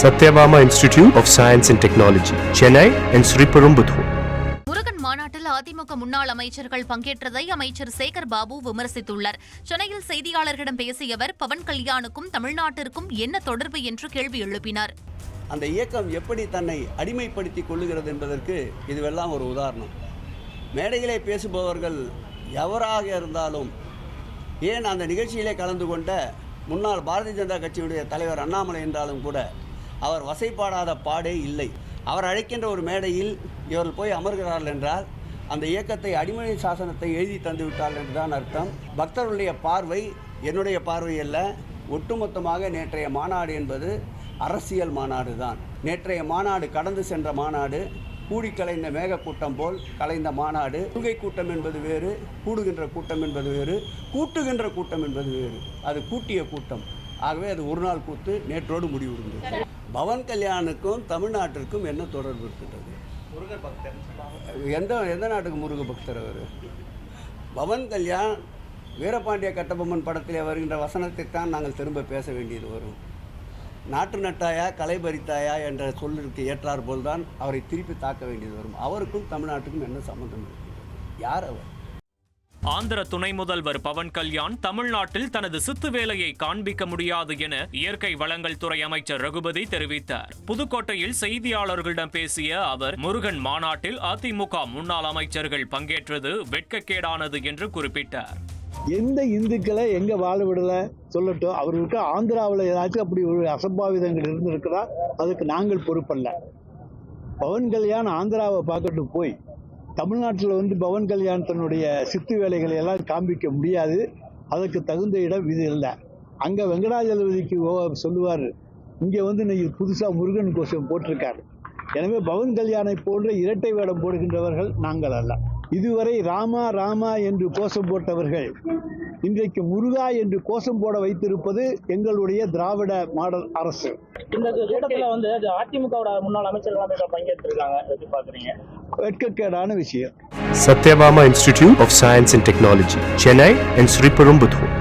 Institute of Science and Technology, Chennai and Sriperumbudur. Murugan மாநாட்டில் அதிமுக முன்னாள் அமைச்சர்கள் பங்கேற்றதை அமைச்சர் சேகர் பாபு விமர்சித்துள்ளார். சென்னையில் செய்தியாளர்களிடம் பேசிய அவர் பவன் கல்யாணுக்கும் தமிழ்நாட்டிற்கும் என்ன தொடர்பு என்று கேள்வி எழுப்பினார். அந்த இயக்கம் எப்படி தன்னை அடிமைப்படுத்தி கொள்ளுகிறது என்பதற்கு இதுவெல்லாம் ஒரு உதாரணம். மேடையிலே பேசுபவர்கள் எவராக இருந்தாலும் ஏன் அந்த நிகழ்ச்சியிலே கலந்து கொண்ட முன்னாள் பாரதிய ஜனதா கட்சியுடைய தலைவர் அண்ணாமலை என்றாலும் கூட அவர் வசைப்பாடாத பாடே இல்லை. அவர் அழைக்கின்ற ஒரு மேடையில் இவர்கள் போய் அமர்கிறார்கள் என்றால் அந்த இயக்கத்தை அடிமனை சாசனத்தை எழுதி தந்து விட்டார்கள் என்றுதான் அர்த்தம். பக்தர்களுடைய பார்வை என்னுடைய பார்வை அல்ல. ஒட்டுமொத்தமாக நேற்றைய மாநாடு என்பது அரசியல் மாநாடு தான். நேற்றைய மாநாடு கடந்து சென்ற மாநாடு கூடி கலைந்த மேகக்கூட்டம் போல் கலைந்த மாநாடு. கொள்கை கூட்டம் என்பது வேறு கூடுகின்ற கூட்டம் என்பது வேறு கூட்டுகின்ற கூட்டம் என்பது வேறு. அது கூட்டிய கூட்டம். ஆகவே அது ஒரு நாள் கூத்து நேற்றோடு முடிவுறுந்தது பவன் கல்யாணுக்கும் தமிழ்நாட்டிற்கும் என்ன தொடர்பு இருக்கின்றது? எந்த எந்த நாட்டுக்கு முருக பக்தர் அவர்? பவன் கல்யாண் வீரபாண்டிய கட்டபொம்மன் படத்திலே வருகின்ற வசனத்தை தான் நாங்கள் திரும்ப பேச வேண்டியது வரும். நாட்டு நட்டாயா களை பறித்தாயா என்ற சொல்லிற்கு ஏற்றார் போல்தான் அவரை திருப்பி தாக்க வேண்டியது வரும். அவருக்கும் தமிழ்நாட்டுக்கும் என்ன சம்பந்தம் இருக்கின்றது? யார் அவர்? ஆந்திர துணை முதல்வர் பவன் கல்யாண் தமிழ்நாட்டில் தனது சித்து வேலையை காண்பிக்க முடியாது என இயற்கை வளங்கள் துறை அமைச்சர் ரகுபதி தெரிவித்தார். புதுக்கோட்டையில் செய்தியாளர்களிடம் பேசிய அவர் முருகன் மாநாட்டில் அதிமுக முன்னாள் அமைச்சர்கள் பங்கேற்றது வெட்கக்கேடானது என்று குறிப்பிட்டார். எந்த இந்துக்களை எங்க வாழ விடல சொல்லட்டும் அவர்களுக்கு ஆந்திராவில் ஏதாச்சும் அப்படி ஒரு அசம்பாவிதங்கள் இருந்திருக்குதா? அதுக்கு நாங்கள் பொறுப்பல்ல. பவன் கல்யாண் ஆந்திராவை பார்க்கட்டும் போய் தமிழ்நாட்டில் வந்து பவன் கல்யாண் தன்னுடைய சித்து வேலைகளை எல்லாம் காண்பிக்க முடியாது. அதற்கு தகுந்த இடம் இது இல்லை. அங்கே வெங்கடாஜலபதிக்கு சொல்லுவார் இங்கே வந்து இன்னைக்கு புதுசாக முருகன் கோஷம் போட்டிருக்காரு. எனவே பவன் கல்யாணை போன்ற இரட்டை வேடம் போடுகின்றவர்கள் நாங்கள் அல்ல. இதுவரை ராமா ராமா என்று கோஷம் போட்டவர்கள் இன்றைக்கு முருகா என்று கோஷம் போட வைத்திருப்பது எங்களுடைய திராவிட மாடல் அரசு. இந்த கூட்டத்துல வந்து அது அதிமுகவோட முன்னாள் அமைச்சர்கள் எல்லாம் பங்கேற்றிருக்காங்க எப்படி பாக்குறீங்க வெட்கக்கேடான விஷயம். Satyabama Institute of Science and Technology, Chennai and Sriperumbudur.